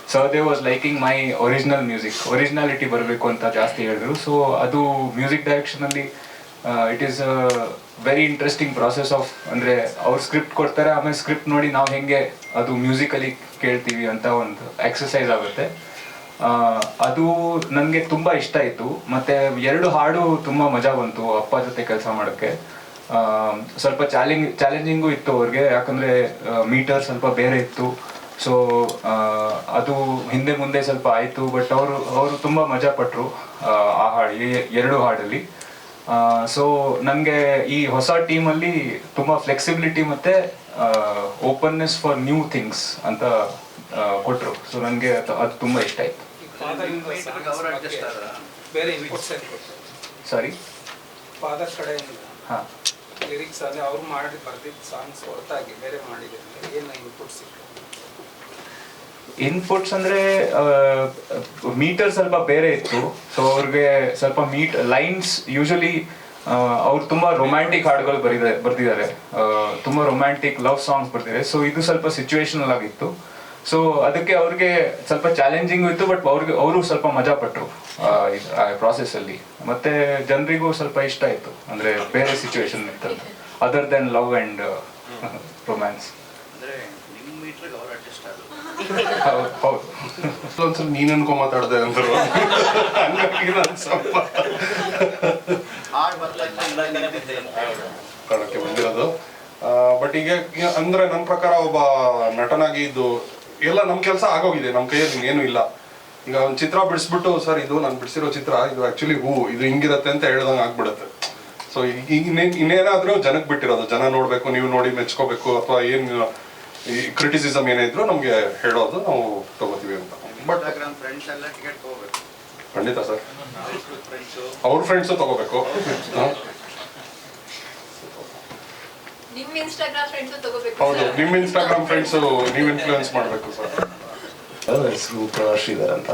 Sahadev was liking my original music originality ಬರಬೇಕು ಅಂತ ಜಾಸ್ತಿ ಹೇಳಿದ್ರು. ಸೊ ಅದು ಮ್ಯೂಸಿಕ್ ಡೈರೆಕ್ಷನ್ ಅಲ್ಲಿ it is very interesting process of ಅಂದ್ರೆ ಅವ್ರು ಸ್ಕ್ರಿಪ್ಟ್ ಕೊಡ್ತಾರೆ ಆಮೇಲೆ ಸ್ಕ್ರಿಪ್ಟ್ ನೋಡಿ ನಾವು ಹೆಂಗೆ ಅದು ಮ್ಯೂಸಿಕಲಿ ಕೇಳ್ತೀವಿ ಅಂತ ಒಂದು ಎಕ್ಸಸೈಸ್ ಆಗುತ್ತೆ. ಅದು ನನಗೆ ತುಂಬಾ ಇಷ್ಟ ಆಯ್ತು. ಮತ್ತೆ ಎರಡು ಹಾಡು ತುಂಬಾ ಮಜಾ ಬಂತು ಅಪ್ಪ ಜೊತೆ ಕೆಲಸ ಮಾಡೋಕ್ಕೆ. ಸ್ವಲ್ಪ ಚಾಲೆಂಜ್ ಚಾಲೆಂಜಿಂಗು ಇತ್ತು ಅವ್ರಿಗೆ. ಯಾಕಂದ್ರೆ ಮೀಟರ್ ಸ್ವಲ್ಪ ಬೇರೆ ಇತ್ತು. ಸೊ ಅದು ಹಿಂದೆ ಮುಂದೆ ಸ್ವಲ್ಪ ಆಯ್ತು. ಬಟ್ ಅವರು ಅವರು ತುಂಬಾ ಮಜಾ ಪಟ್ರು ಆ, ಆ ಹಾಡು ಎರಡು ಹಾಡಲ್ಲಿ. ಸೊ ನನಗೆ ಈ ಹೊಸ ಟೀಮಲ್ಲಿ ತುಂಬಾ ಫ್ಲೆಕ್ಸಿಬಿಲಿಟಿ ಮತ್ತೆ ಓಪನ್ನೆಸ್ ಫಾರ್ ನ್ಯೂ ಥಿಂಗ್ಸ್ ಅಂತ ಕೊಟ್ಟರು ಕೊಟ್ರು. ಸೊ ನನಗೆ ಅದು ತುಂಬ ಇಷ್ಟ ಆಯ್ತು. ಸಾರಿ ಫಾದರ್ ಕಡೆ ಹಾಂ. ಲಿರಿಕ್ಸ್ ಅದೇ ಅವ್ರು ಮಾಡಿ ಬರ್ದಿದ್ದ ಸಾಂಗ್ಸ್ ಹೊರತಾಗಿ ಬೇರೆ ಮಾಡಿದೆ ಏನು ಇನ್ಪುಟ್ಸ್ ಇನ್ಪುಟ್ಸ್ ಅಂದ್ರೆ ಮೀಟರ್ ಸ್ವಲ್ಪ ಬೇರೆ ಇತ್ತು. ಸೊ ಅವ್ರಿಗೆ ಸ್ವಲ್ಪ ಮೀಟ್ ಲೈನ್ಸ್ ಯೂಶಲಿ ಅವ್ರು ತುಂಬಾ ರೊಮ್ಯಾಂಟಿಕ್ ಹಾಡುಗಳು ಬರಿದ್ದಾರೆ ಬರ್ತಿದ್ದಾರೆ ತುಂಬಾ ರೊಮ್ಯಾಂಟಿಕ್ ಲವ್ ಸಾಂಗ್ಸ್ ಬರ್ತಿದ್ದಾರೆ ಸೊ ಇದು ಸ್ವಲ್ಪ ಸಿಚುವೇಶನಲ್ ಆಗಿತ್ತು. ಸೊ ಅದಕ್ಕೆ ಅವ್ರಿಗೆ ಸ್ವಲ್ಪ ಚಾಲೆಂಜಿಂಗ್ ಇತ್ತು ಬಟ್ ಅವ್ರಿಗೆ ಅವರು ಸ್ವಲ್ಪ ಮಜಾ ಪಟ್ರು ಪ್ರಾಸೆಸ್ ಅಲ್ಲಿ. ಮತ್ತೆ ಜನರಿಗೂ ಸ್ವಲ್ಪ ಇಷ್ಟ ಆಯ್ತು. ಅಂದ್ರೆ ಬೇರೆ ಸಿಚುವೇಶನ್ ಇತ್ತು other than love and romance ಅಂದ್ರೆ ನಿಮ್ಮ ಮೀಟರ್ಗೆ ಅವ್ರು ಅಡ್ಜಸ್ಟ್ ಆದ್ರು. ಹೌದು ಒಂದ್ಸಲ ನೀನ್ ಅನ್ಕೊ ಮಾತಾಡ್ದೆ ಅಂದ್ರು. ಸ್ವಲ್ಪ ಕಾರಣಕ್ಕೆ ಬಂದಿರೋದು ಬಟ್ ಈಗ ಅಂದ್ರೆ ನನ್ನ ಪ್ರಕಾರ ಒಬ್ಬ ನಟನಾಗಿ ಇದು ಎಲ್ಲ ನಮ್ ಕೆಲಸ ಆಗೋಗಿದೆ ನಮ್ ಕೈಯಲ್ಲಿ ಏನು ಇಲ್ಲ. ಈಗ ಒಂದ್ ಚಿತ್ರ ಬಿಡಿಸ್ಬಿಟ್ಟು ಸರ್ ಇದು ನಾನು ಬಿಡಿಸಿರೋ ಚಿತ್ರ ಇದು ಆಕ್ಚುಲಿ ಹೂ ಇದು ಹಿಂಗಿರತ್ತೆ ಅಂತ ಹೇಳ್ದಂಗೆ ಆಗ್ಬಿಡುತ್ತೆ. ಸೊ ಈಗ ಇನ್ನೇನಾದ್ರೂ ಜನಕ್ಕೆ ಬಿಟ್ಟಿರೋದು ಜನ ನೋಡ್ಬೇಕು ನೀವು ನೋಡಿ ಮೆಚ್ಕೋಬೇಕು ಅಥವಾ ಏನ್ ಈ ಕ್ರಿಟಿಸಿಸಮ್ ಏನೇ ಇದ್ರು ನಮ್ಗೆ ಹೇಳೋದು ನಾವು ತಗೋತೀವಿ ಅಂತ. ಬಟ್ ಫ್ರೆಂಡ್ಸ್ ಎಲ್ಲ ಟಿಕೆಟ್ ಖಂಡಿತ ಸರ್. ಅವ್ರ ಫ್ರೆಂಡ್ಸು ತಗೋಬೇಕು. ಹ? ನಿಮ್ ಇನ್ಸ್ಟಾಗ್ರಾಮ್ ಫ್ರೆಂಡ್ಸ್ ತಗೋಬೇಕು ಹೌದು ನಿಮ್ ಇನ್ಸ್ಟಾಗ್ರಾಮ್ ಫ್ರೆಂಡ್ಸ್ ನೀವು ಇನ್ಫ್ಲೂಯೆನ್ಸ್ ಮಾಡಬೇಕು ಸರ್. ಪ್ರಣವ್ ಶ್ರೀಧರ್ ಅಂತ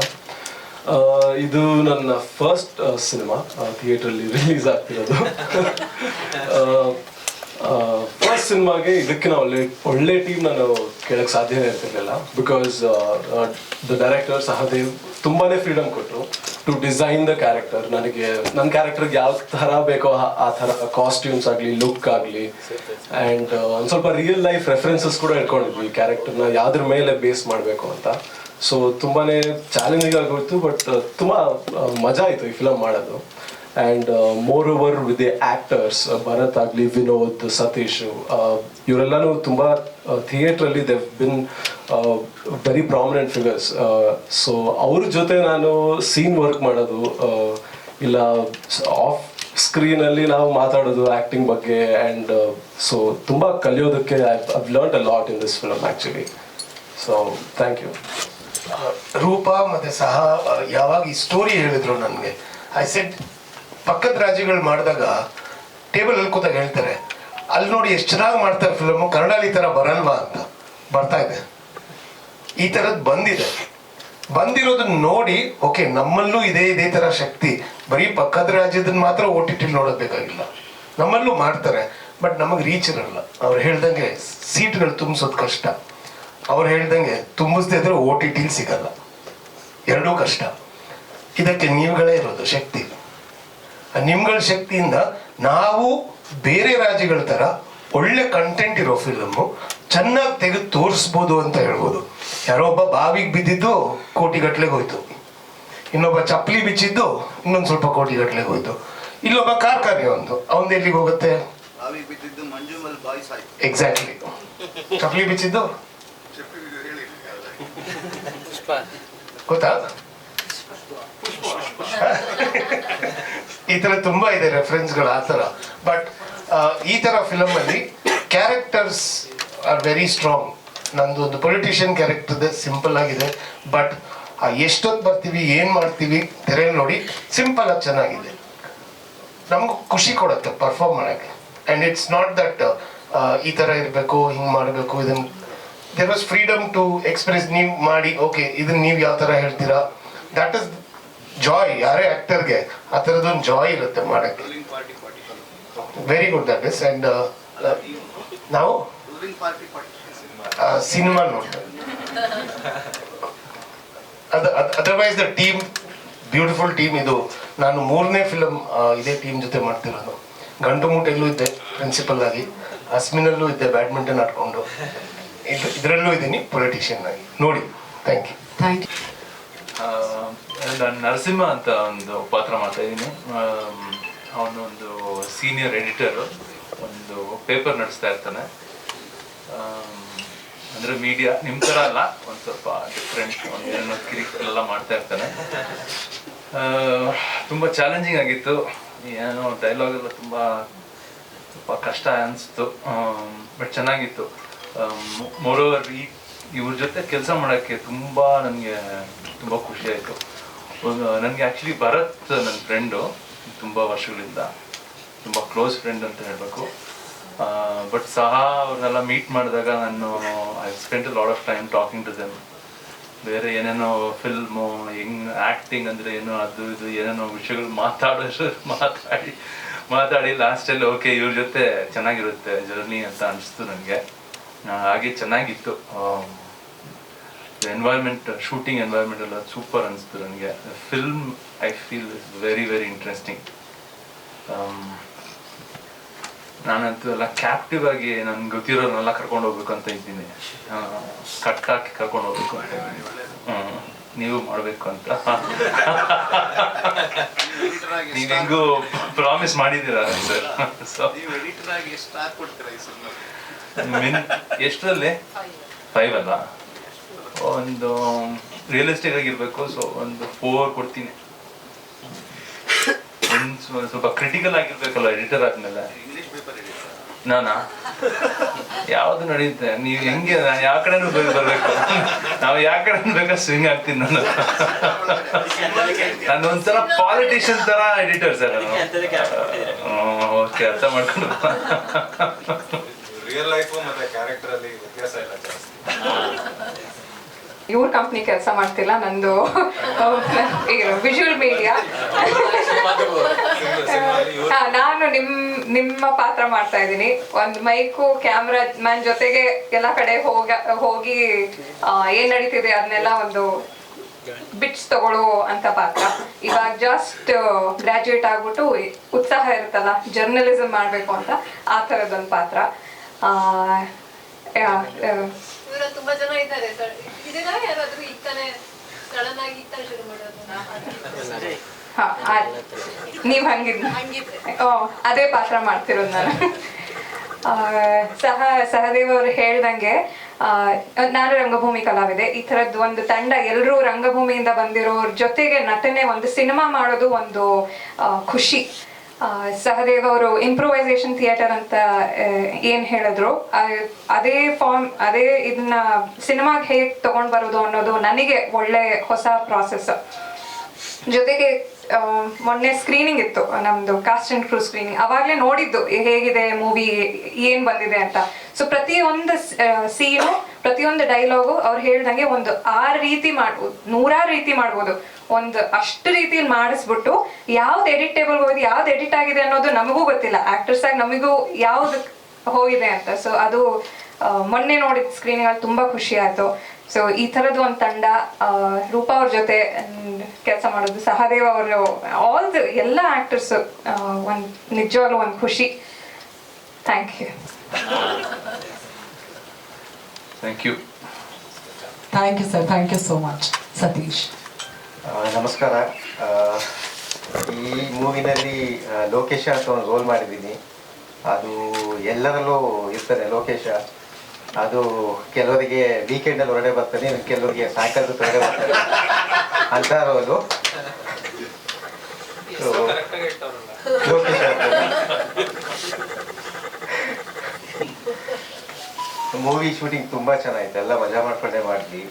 ಆ, ಇದು ನನ್ನ ಫಸ್ಟ್ ಸಿನಿಮಾ ಥಿಯೇಟ್ರಲ್ಲಿ ರಿಲೀಸ್ ಆಗ್ತಿರೋದು. ಫಸ್ಟ್ ಸಿನಿಮಾಗೆ ಇದಕ್ಕಿಂತ ಒಳ್ಳೆ ಒಳ್ಳೆ ಟೀಮ್ ನಾನು ಕೇಳಕ್ಕೆ ಸಾಧ್ಯನೇ ಇರ್ತಿರ್ಲಿಲ್ಲ. ಬಿಕಾಸ್ ದ ಡೈರೆಕ್ಟರ್ ಸಹದೇವ್ ತುಂಬಾನೇ ಫ್ರೀಡಮ್ ಕೊಟ್ಟರು ಟು ಡಿಸೈನ್ ದ ಕ್ಯಾರೆಕ್ಟರ್ ನನಗೆ ನನ್ನ ಕ್ಯಾರೆಕ್ಟರ್ಗೆ ಯಾವ ಥರ ಬೇಕೋ ಆ- ಥರ ಕಾಸ್ಟ್ಯೂಮ್ಸ್ ಆಗಲಿ ಲುಕ್ ಆಗಲಿ ಆ್ಯಂಡ್ ಒಂದು ಸ್ವಲ್ಪ ರಿಯಲ್ ಲೈಫ್ ರೆಫರೆನ್ಸಸ್ ಕೂಡ ಇಟ್ಕೊಂಡಿದ್ವಿ ಈ ಕ್ಯಾರೆಕ್ಟರ್ನ ಯಾವ್ದ್ರ ಮೇಲೆ ಬೇಸ್ ಮಾಡಬೇಕು ಅಂತ. ಸೊ ತುಂಬಾನೇ ಚಾಲೆಂಜಿಂಗ್ ಆಗೋಯ್ತು ಬಟ್ ತುಂಬಾ ಮಜಾ ಆಯಿತು ಈ ಫಿಲಮ್ ಮಾಡೋದು. And moreover with the actors Bharath ಆಗಲಿ, ವಿನೋದ್, ಸತೀಶ್ ಇವರೆಲ್ಲನೂ ತುಂಬ ಥಿಯೇಟ್ರಲ್ಲಿ they been very prominent figures so ಅವ್ರ ಜೊತೆ ನಾನು ಸೀನ್ ವರ್ಕ್ ಮಾಡೋದು ಇಲ್ಲ ಆಫ್ ಸ್ಕ್ರೀನಲ್ಲಿ ನಾವು ಮಾತಾಡೋದು ಆ್ಯಕ್ಟಿಂಗ್ ಬಗ್ಗೆ ಆ್ಯಂಡ್ ಸೊ ತುಂಬ ಕಲಿಯೋದಕ್ಕೆ I learn a lot in this film actually so thank you Rupa ಮತ್ತು ಸಹ ಯಾವಾಗ ಈ ಸ್ಟೋರಿ ಹೇಳಿದ್ರು ನನಗೆ. ಐ ಸೆಟ್ ಪಕ್ಕದ ರಾಜ್ಯಗಳು ಮಾಡಿದಾಗ ಟೇಬಲ್ ಅಲ್ಲಿ ಕೂತಾಗ ಹೇಳ್ತಾರೆ, ಅಲ್ಲಿ ನೋಡಿ ಎಷ್ಟು ಚೆನ್ನಾಗಿ ಮಾಡ್ತಾರೆ ಫಿಲಮು ಕನ್ನಡಲ್ಲಿ ಈ ಥರ ಬರಲ್ವಾ ಅಂತ. ಬರ್ತಾ ಇದೆ. ಈ ತರದ್ ಬಂದಿದೆ. ಬಂದಿರೋದನ್ನ ನೋಡಿ, ಓಕೆ, ನಮ್ಮಲ್ಲೂ ಇದೇ ಇದೇ ತರ ಶಕ್ತಿ. ಬರೀ ಪಕ್ಕದ ರಾಜ್ಯದನ್ನ ಮಾತ್ರ ಓ ಟಿ ಟಿಲಿ ನೋಡೋದು ನಮ್ಮಲ್ಲೂ ಮಾಡ್ತಾರೆ, ಬಟ್ ನಮಗೆ ರೀಚ್ ಇರಲ್ಲ. ಅವ್ರು ಹೇಳ್ದಂಗೆ ಸೀಟ್ಗಳು ತುಂಬಿಸೋದು ಕಷ್ಟ. ಅವ್ರು ಹೇಳ್ದಂಗೆ ತುಂಬಿಸ್ದೆ ಇದ್ರೆ ಓ ಟಿ ಟಿಲಿ ಸಿಗಲ್ಲ. ಎರಡೂ ಕಷ್ಟ. ಇದಕ್ಕೆ ನೀವುಗಳೇ ಇರೋದು ಶಕ್ತಿ. ನಿಮ್ಗಳ ಶಕ್ತಿಯಿಂದ ನಾವು ಬೇರೆ ರಾಜ್ಯಗಳ ತರ ಒಳ್ಳೆ ಕಂಟೆಂಟ್ ಇರೋ ಫಿಲಮ್ಮು ಚೆನ್ನಾಗಿ ತೆಗೆದು ತೋರಿಸ್ಬೋದು ಅಂತ ಹೇಳ್ಬೋದು. ಯಾರೋ ಒಬ್ಬ ಬಾವಿಗೆ ಬಿದ್ದಿದ್ದು ಕೋಟಿ ಗಟ್ಟಲೆಗೆ ಹೋಯ್ತು. ಇನ್ನೊಬ್ಬ ಚಪ್ಪಲಿ ಬಿಚ್ಚಿದ್ದು ಇನ್ನೊಂದು ಸ್ವಲ್ಪ ಕೋಟಿ ಗಟ್ಟಲೆಗೆ ಹೋಯ್ತು. ಇಲ್ಲೊಬ್ಬ ಕಾರ್ಖಾನೆ ಒಂದು ಅವನ್ ಎಲ್ಲಿಗೆ ಹೋಗುತ್ತೆ? ಎಕ್ಸಾಕ್ಟ್ಲಿ ಚಪ್ಪಲಿ ಬಿಚ್ಚಿದ್ದು? ಗೊತ್ತಾ? ಈ ತರ ತುಂಬಾ ಇದೆ ರೆಫರೆನ್ಸ್ಗಳು ಆ ತರ. ಬಟ್ ಈ ತರ ಫಿಲಮ್ ಅಲ್ಲಿ ಕ್ಯಾರೆಕ್ಟರ್ಸ್ ಆರ್ ವೆರಿ ಸ್ಟ್ರಾಂಗ್ ನಂದು ಒಂದು ಪೊಲಿಟಿಷಿಯನ್ ಕ್ಯಾರೆಕ್ಟರ್ ಸಿಂಪಲ್ ಆಗಿದೆ. ಬಟ್ ಎಷ್ಟೊತ್ತು ಬರ್ತೀವಿ, ಏನ್ ಮಾಡ್ತೀವಿ ತೆರೆಯಲ್ಲಿ ನೋಡಿ ಸಿಂಪಲ್ ಆಗಿ ಚೆನ್ನಾಗಿದೆ. ನಮಗೂ ಖುಷಿ ಕೊಡುತ್ತೆ ಪರ್ಫಾರ್ಮ್ ಮಾಡೋಕ್ಕೆ. ಆ್ಯಂಡ್ ಇಟ್ಸ್ ನಾಟ್ ದಟ್ ಈ ಥರ ಇರಬೇಕು, ಹಿಂಗೆ ಮಾಡಬೇಕು ಇದನ್ನು there was freedom to express ನೀವು ಮಾಡಿ ಓಕೆ ಇದನ್ನ ನೀವು ಯಾವ ಥರ ಹೇಳ್ತೀರಾ? ದಟ್ ಇಸ್ ಜಾಯ್ ಯಾರೇ ಆ್ಯಕ್ಟರ್ಗೆ ಆ ಥರದೊಂದು ಜಾಯ್ ಇರುತ್ತೆ ಮಾಡಕ್ಕೆ. Very good that is and ನಾವು ರೂಲಿಂಗ್ ಪಾರ್ಟಿ ಸಿನಿಮಾ ನೋಡ್ತೇವೆ ಅದ otherwise the team beautiful team ಇದು. ನಾನು ಮೂರನೇ ಫಿಲಮ್ ಇದೇ ಟೀಮ್ ಜೊತೆ ಮಾಡ್ತಿರೋದು. ಗಂಟು ಮೂಟೆಲ್ಲೂ ಇದ್ದೆ ಪ್ರಿನ್ಸಿಪಲ್ ಆಗಿ ಅಸ್ಮಿನಲ್ಲೂ ಇದ್ದೆ ಬ್ಯಾಡ್ಮಿಂಟನ್ ಆಡ್ಕೊಂಡು. ಇದು ಇದ್ರಲ್ಲೂ ಇದ್ದೀನಿ ಪೊಲಿಟಿಷಿಯನ್ ಆಗಿ. ನೋಡಿ ಥ್ಯಾಂಕ್ ಯು ಥ್ಯಾಂಕ್ ಯು ನಾನು ನರಸಿಂಹ ಅಂತ ಒಂದು ಪಾತ್ರ ಮಾಡ್ತಾ ಇದ್ದೀನಿ. ಅವನು ಒಂದು ಸೀನಿಯರ್ ಎಡಿಟರು ಒಂದು ಪೇಪರ್ ನಡೆಸ್ತಾ ಇರ್ತಾನೆ. ಅಂದ್ರೆ ಮೀಡಿಯಾ ನಿಮ್ಮ ತರ ಅಲ್ಲ, ಒಂದ್ ಸ್ವಲ್ಪ ಡಿಫ್ರೆಂಟ್ ಒಂದೇನೋ ಏನೋ ಕಿರಿಕೆಲ್ಲ ಮಾಡ್ತಾ ಇರ್ತಾನೆ. ತುಂಬಾ ತುಂಬ ಚಾಲೆಂಜಿಂಗ್ ಆಗಿತ್ತು. ಏನೋ ಡೈಲಾಗ್ ಎಲ್ಲ ತುಂಬಾ ಸ್ವಲ್ಪ ಕಷ್ಟ ಅನಿಸ್ತು. ಬಟ್ ಚೆನ್ನಾಗಿತ್ತು. ಮೋರೋವರ್ ಈ, ಇವ್ರ ಜೊತೆ ಕೆಲಸ ಮಾಡೋಕ್ಕೆ ತುಂಬ ನನಗೆ, ತುಂಬ ಖುಷಿ ಆಯಿತು. ನನಗೆ ಆ್ಯಕ್ಚುಲಿ ಭರತ್ ನನ್ನ ಫ್ರೆಂಡು ತುಂಬ ವರ್ಷಗಳಿಂದ, ತುಂಬ ಕ್ಲೋಸ್ ಫ್ರೆಂಡ್ ಅಂತ ಹೇಳಬೇಕು. ಬಟ್ ಸಹ ಅವ್ರನ್ನೆಲ್ಲ ಮೀಟ್ ಮಾಡಿದಾಗ ನಾನು I spend lot of time talking to them ಬೇರೆ ಏನೇನೋ ಫಿಲ್ಮು ಹೆಂಗ್ ಆ್ಯಕ್ಟಿಂಗ್ ಅಂದರೆ ಏನೋ ಅದು ಇದು, ಏನೇನೋ ವಿಷಯಗಳು ಮಾತಾಡೋಷ್ಟು ಮಾತಾಡಿ ಮಾತಾಡಿ ಲಾಸ್ಟಲ್ಲಿ ಓಕೆ ಇವ್ರ ಜೊತೆ ಚೆನ್ನಾಗಿರುತ್ತೆ ಜರ್ನಿ ಅಂತ ಅನಿಸ್ತು ನನಗೆ. ಹಾಗೆ ಚೆನ್ನಾಗಿತ್ತು. ಎನ್ವೈರ್ಮೆಂಟ್ ಶೂಟಿಂಗ್ ಎನ್ವೈರ್ಮೆಂಟ್ ಎಲ್ಲ ಸೂಪರ್ ಅನಿಸ್ತು ನನಗೆ. Film I feel very very interesting ನಾನಂತೂ ಎಲ್ಲ ಕ್ಯಾಪ್ಟಿವ್ ಆಗಿ ನನ್ಗೆ ಗೊತ್ತಿರೋರ್ನೆಲ್ಲ ಕರ್ಕೊಂಡು ಹೋಗ್ಬೇಕು ಅಂತ ಇದ್ದೀನಿ. ಕಟ್ ಹಾಕಿ ಕರ್ಕೊಂಡು ಹೋಗ್ಬೇಕು. ಹ್ಮ್. ನೀವು ಮಾಡ್ಬೇಕು ಅಂತ. ನೀವು ಹೆಂಗೂ ಪ್ರಾಮಿಸ್ ಮಾಡಿದ್ದೀರಾ ಸರ್ ಎಷ್ಟರಲ್ಲಿ? ಫೈವ್ ಅಲ್ಲ? ಒಂದು ರಿಯಲಿಸ್ಟಿಕ್ ಆಗಿರ್ಬೇಕು ಸೊ ಒಂದು ಫೋರ್ ಕೊಡ್ತೀನಿ. ಸ್ವಲ್ಪ ಕ್ರಿಟಿಕಲ್ ಆಗಿರ್ಬೇಕಲ್ಲ ಎಡಿಟರ್ ಆದ್ಮೇಲೆ. ನಾನಾ? ಯಾವ್ದು ನಡೆಯುತ್ತೆ ನೀವು ಹೆಂಗೆ ನಾನು ಯಾವ ಕಡೆ ಬರ್ಬೇಕು? ನಾವು ಯಾವ ಕಡೆ ಬೇಕಾ ಸ್ವಿಂಗ್ ಆಗ್ತೀನಿ ನಾನು ನಾನು ಒಂಥರ ಪಾಲಿಟಿಷಿಯನ್ ತರ ಎಡಿಟರ್ ಸರ್ ನಾನು ಓಕೆ ಅರ್ಥ ಮಾಡ್ಕೊಂಡು ರಿಯಲ್ ಲೈಫ್ ಮತ್ತೆ ಕ್ಯಾರೆಕ್ಟರ್ ಅಲ್ಲಿ ವ್ಯತ್ಯಾಸ ಇಲ್ಲ ಜಾಸ್ತಿ. ಇವ್ರ ಕಂಪ್ನಿ ಕೆಲಸ ಮಾಡ್ತಿಲ್ಲ ನಂದು ವಿಜುವಲ್ ಮೀಡಿಯಾ ನಾನು ನಿಮ್ ನಿಮ್ಮ ಪಾತ್ರ ಮಾಡ್ತಾ ಇದ್ದೀನಿ. ಒಂದು ಮೈಕು ಕ್ಯಾಮ್ರಾ ಮ್ಯಾನ್ ಜೊತೆಗೆ ಎಲ್ಲ ಕಡೆ ಹೋಗ ಹೋಗಿ ಆ, ಏನ್ ನಡೀತಿದೆ ಅದನ್ನೆಲ್ಲ ಒಂದು ಬಿಟ್ಸ್ ತಗೊಳ್ಳೋ ಅಂತ ಪಾತ್ರ. ಇವಾಗ ಜಸ್ಟ್ ಗ್ರಾಜುಯೇಟ್ ಆಗ್ಬಿಟ್ಟು ಉತ್ಸಾಹ ಇರುತ್ತಲ್ಲ ಜರ್ನಲಿಸಮ್ ಮಾಡ್ಬೇಕು ಅಂತ ಆ ಥರದೊಂದು ಪಾತ್ರ. ಆ, ಇವರ ತುಂಬಾ ಜನ ಇದ್ದಾರೆ. ಸರ್ ಇದೀರಾ ಯಾರಾದ್ರೂ ಈಗ ತಾನೇ ಸಡನ್ ಆಗಿ ಈಗ ತಾನೇ ಶುರು ಮಾಡೋದು ಹಾ. ಆ- ನೀವ್ ಹಂಗಿದ್ ಓ ಅದೇ ಪಾತ್ರ ಮಾಡ್ತಿರೋದು ನಾನು. ಆ, ಸಹ ಸಹದೇವ್ ಅವರು ಹೇಳ್ದಂಗೆ ನಾನು ರಂಗಭೂಮಿ ಕಲಾವಿದೆ. ಈ ತರದ್ದು ಒಂದು ತಂಡ ಎಲ್ಲರೂ ರಂಗಭೂಮಿಯಿಂದ ಬಂದಿರೋರ ಜೊತೆಗೆ ನಟನೆ ಒಂದು ಸಿನಿಮಾ ಮಾಡೋದು ಒಂದು ಖುಷಿ. ಸಹದೇವ್ ಅವರು ಇಂಪ್ರೂವೈಸೇಷನ್ ಥಿಯೇಟರ್ ಅಂತ ಏನು ಹೇಳಿದ್ರು. ಅದೇ ಫಾರ್ಮ್ ಅದೇ ಇದನ್ನ ಸಿನಿಮಾಗೆ ಹೇಗೆ ತಗೊಂಡ್ ಬರೋದು ಅನ್ನೋದು ನನಗೆ ಒಳ್ಳೆ ಹೊಸ ಪ್ರಾಸೆಸ್ ಜೊತೆಗೆ ಮೊನ್ನೆ ಸ್ಕ್ರೀನಿಂಗ್ ಇತ್ತು, ನಮ್ದು ಕಾಸ್ಟ್ ಅಂಡ್ ಕ್ರೂ ಸ್ಕ್ರೀನಿಂಗ್ ಅವಾಗಲೇ ನೋಡಿದ್ದು, ಹೇಗಿದೆ ಮೂವಿ ಏನ್ ಬಂದಿದೆ ಅಂತ. ಸೊ ಪ್ರತಿಯೊಂದು ಸೀನು ಪ್ರತಿಯೊಂದು ಡೈಲಾಗು ಅವ್ರು ಹೇಳ್ದಂಗೆ ಒಂದು ಆರು ರೀತಿ ಮಾಡ್ಬೋದು ನೂರಾರು ರೀತಿ ಮಾಡ್ಬೋದು. ಒಂದು ಅಷ್ಟು ರೀತಿಯಲ್ಲಿ ಮಾಡಿಸ್ಬಿಟ್ಟು ಯಾವ್ದು ಎಡಿಟೇಬಲ್ ಹೋಗಿದೆ ಯಾವ್ದು ಎಡಿಟ್ ಆಗಿದೆ ಅನ್ನೋದು ನಮಗೂ ಗೊತ್ತಿಲ್ಲ. ಆಕ್ಟರ್ಸ್ ಆಗಿ ನಮಗೂ ಯಾವ್ದು ಹೋಗಿದೆ ಅಂತ. ಸೊ ಅದು ಮೊನ್ನೆ ನೋಡಿದ ಸ್ಕ್ರೀನಿಂಗ್ ಅಲ್ಲಿ ತುಂಬಾ ಖುಷಿ ಆಯ್ತು. ಸೊ ಈ ತರದ್ ಒಂದು ತಂಡ ರೂಪಾ ಅವ್ರ ಜೊತೆ ಕೆಲಸ ಮಾಡೋದು, ಸಹದೇವ್ ಅವರು ಆಲ್ ದ ಎಲ್ಲ ಆಕ್ಟರ್ಸ್ ಒಂದು ನಿಜವಾಗ್ಲೂ ಒಂದು ಖುಷಿ. Thank you thank you thank you sir thank you so much Satish ನಮಸ್ಕಾರ. ಆ, ಈ ಮೂವಿನಲ್ಲಿ ಆ, ಲೋಕೇಶ ಅಂತ ಒಂದು ರೋಲ್ ಮಾಡಿದ್ದೀನಿ. ಅದು ಎಲ್ಲರಲ್ಲೂ ಇರ್ತಾನೆ ಲೋಕೇಶ. ಅದು ಕೆಲವರಿಗೆ ವೀಕೆಂಡಲ್ಲಿ ಹೊರಗಡೆ ಬರ್ತಾನೆ ಕೆಲವರಿಗೆ ಸಾಯಂಕಾಲದ ಹೊರಗಡೆ ಬರ್ತಾನೆ ಅಂತ ರೋಲು ಲೋಕೇಶ ಮೂವಿ ಶೂಟಿಂಗ್ ತುಂಬಾ ಚೆನ್ನಾಗಿತ್ತು. ಎಲ್ಲ ಮಜಾ ಮಾಡ್ಕೊಂಡೆ ಮಾಡಿದ್ವಿ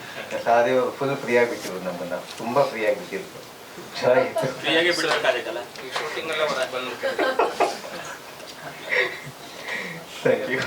ಸಹದೇವ್ ಫುಲ್ ಫ್ರೀ ಆಗಿಬಿಟ್ಟಿರು ನಮ್ಮನ್ನ. ತುಂಬಾ ಫ್ರೀ ಆಗಿಬಿಟ್ಟಿದ್ರು ಚೆನ್ನಾಗಿತ್ತು. Thank you